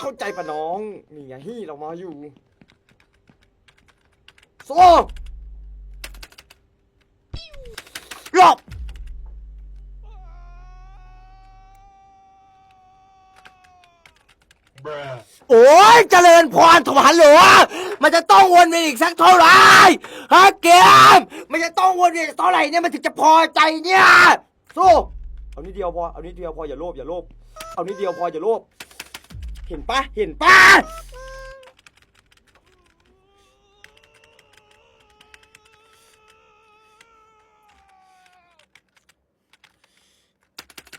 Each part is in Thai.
เข้าใจปะน้องนี่ไงฮี่เรามาอยู่โซ่รอบโอ้ยเจริญพรถวายหลวงมันจะต้องวนเวียนอีกสักเท่าไหร่ฮะเกม มันจะต้องวนเวียนอีกเท่าไหร่เนี่ยมันถึงจะพอใจเนี่ยสู้เอานิดเดียวพอ เอานิดเดียวพออย่าโลภอย่าโลภเอานิดเดียวพออย่าโลภ เห็นปะเห็นปะ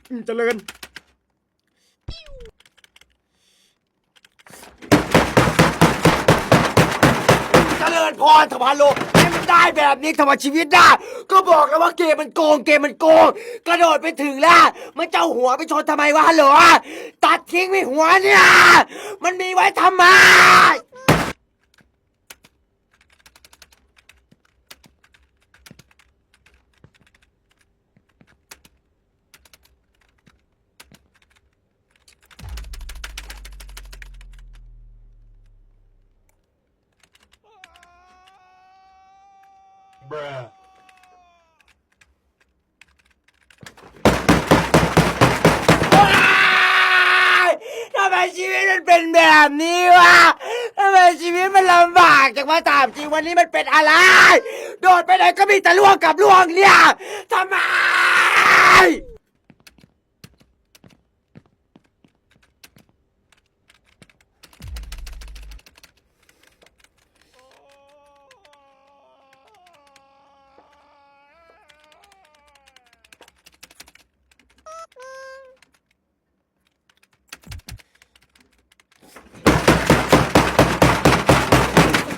อืมเจริญเจริญพรธรรมโล ได้แบบนี้ธรรมชีวิตได้ ก็บอกแล้วว่าเกมมันโกงเกมมันโกง กระโดดไปถึงแล้วมันเจ้าหัวไปชนทำไมวะฮัลโหลตัดทิ้งไม่หัวเนี่ย มันมีไว้ทำไม Bruh. ทำไมชีวิตมันเป็นแบบนี้วะทำไมชีวิตมันลำบากจังวะถามจริงวันนี้มันเป็นอะไร โดดไปไหนก็มีแต่ล่วงกับล่วงเนี่ยทำไม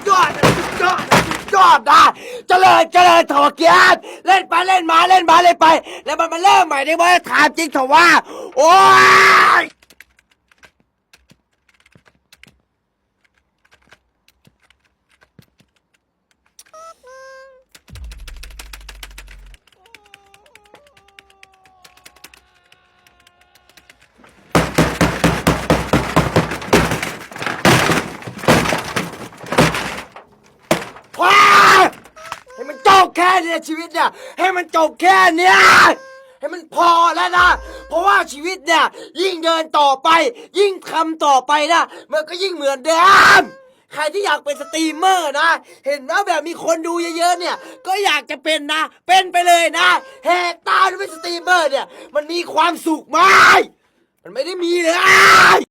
ยอดยอดย อดนะเจริญเจริญถอเกียรติเล่นไปเล่นมาเล่นมาเล่นไป แล้วมันมาเริ่มใหม่ได้ไหมถามจริงเถอะว่า โอ้ยว้า บแค่เนี้ยชีวิตเนี่ย ให้มันจบแค่เนี้ยให้มันพอแล้วนะ เพราะว่าชีวิตเนี่ย ยิ่งเดินต่อไป ยิ่งทำต่อไปนะ มันก็ยิ่งเหมือนเดิมใครที่อยากเป็นสตรีมเมอร์นะ เห็นว่าแบบมีคนดูเยอะๆเนี่ย ก็อยากจะเป็นนะ เป็นไปเลยนะแหกตาดูเป็นสตรีมเมอร์เนี่ย มันมีความสุขไหมมันไม่ได้มีเลย